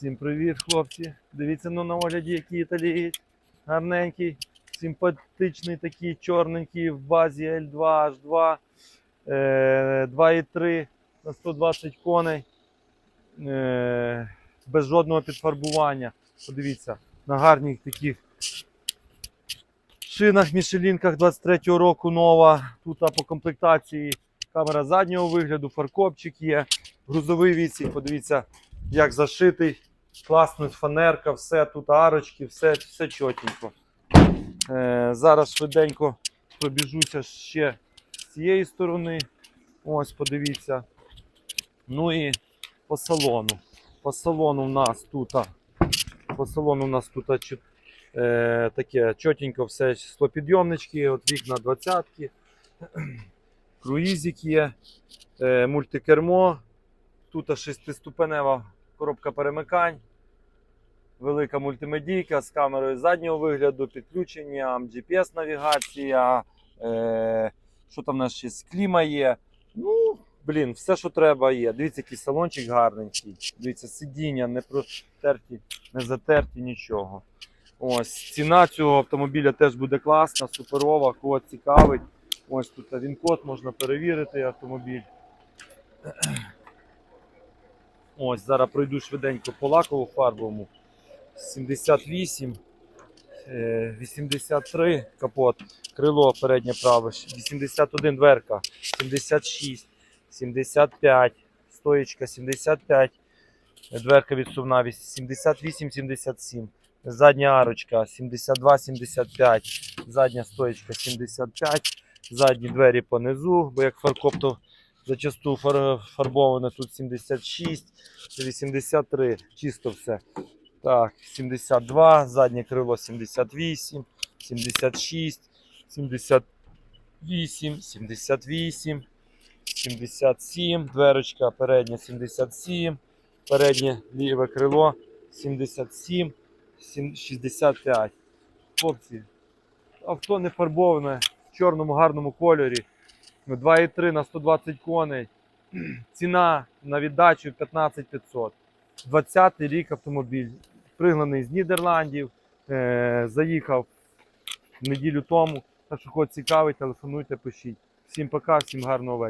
Всім привіт, хлопці. Дивіться ну, на огляді, який італієць. Гарненький, симпатичний такий, чорненький в базі L2 H2. Е, 2,3 на 120 коней. Е, без жодного підфарбування. Подивіться, на гарних таких шинах Мішелінках 23-го року нова. Тут по комплектації камера заднього вигляду, фаркопчик є, грузовий відсік. Подивіться, як зашитий. Класно, фанерка, все тут арочки, все, все чотенько. Е, зараз швиденько пробіжуся ще з цієї сторони. Ось, подивіться. Ну і по салону. По салону в нас тут. По салону у нас тут е, таке чотенько все склопідйомнички, от вікна 20 круїзик є, е, мультикермо. Тут шестиступенева коробка перемикань, велика мультимедійка з камерою заднього вигляду, підключенням, GPS-навігація. Е, що там у нас ще кліма є. Ну, блін, все, що треба є. Дивіться, який салончик гарненький. Дивіться, сидіння не протерті, не затерті, нічого. Ось ціна цього автомобіля теж буде класна, суперова, кого цікавить. Ось тут він код можна перевірити автомобіль. Ось, зараз пройду швиденько по лакову фарбовому. 78, е, 83 капот, крило переднє праве, 81 дверка, 76, 75, стоєчка 75, дверка відсувна 78, 77, задня арочка 72, 75, задня стоєчка 75, задні двері понизу, бо як фаркоп, то зачасту фар- фарбоване тут 76, 83, чисто все. Так, 72, заднє крило 78, 76, 78, 78, 77, дверочка передня 77, переднє ліве крило 77, 65. Хлопці, авто не фарбоване в чорному гарному кольорі. 2,3 на 120 коней. Ціна на віддачу 15 500. 20 рік автомобіль. Пригнаний з Нідерландів. Е, заїхав неділю тому. Так що кого цікавить, телефонуйте, пишіть. Всім пока, всім гарного вечора.